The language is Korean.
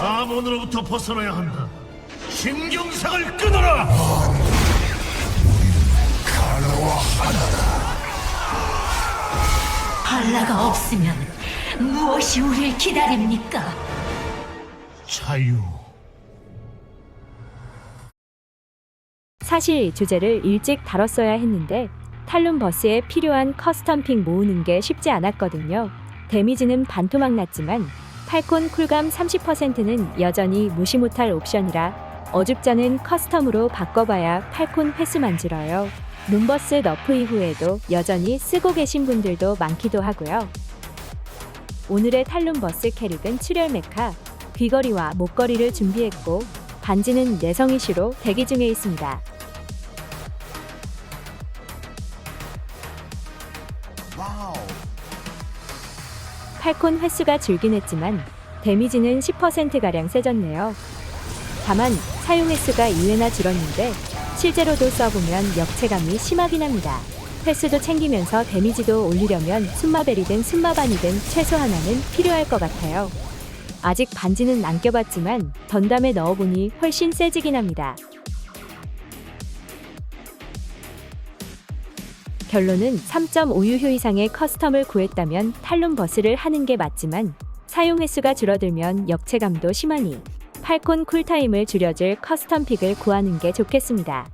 아몬으로부터 벗어나야 한다. 신경상을 끊어라. 발라가 없으면 무엇이 우리를 기다립니까? 자유. 사실 주제를 일찍 다뤘어야 했는데 탈론 버스에 필요한 커스텀 픽 모으는 게 쉽지 않았거든요. 데미지는 반토막 났지만 팔콘 쿨감 30%는 여전히 무시 못할 옵션이라 어줍잖은 커스텀으로 바꿔봐야 팔콘 횟수만 줄어요. 룸버스 너프 이후에도 여전히 쓰고 계신 분들도 많기도 하고요. 오늘의 탈론 버스 캐릭은 출혈 메카, 귀걸이와 목걸이를 준비했고 반지는 내성 이슈로 대기 중에 있습니다. 팔콘 횟수가 줄긴 했지만 데미지는 10%가량 세졌네요. 다만 사용 횟수가 2회나 줄었는데 실제로도 써보면 역체감이 심하긴 합니다. 횟수도 챙기면서 데미지도 올리려면 순마벨이든 순마반이든 최소 하나는 필요할 것 같아요. 아직 반지는 안 껴봤지만 던담에 넣어보니 훨씬 세지긴 합니다. 결론은 3.5유효 이상의 커스텀을 구했다면 탈론 버스를 하는 게 맞지만 사용 횟수가 줄어들면 역체감도 심하니 팔콘 쿨타임을 줄여줄 커스텀 픽을 구하는 게 좋겠습니다.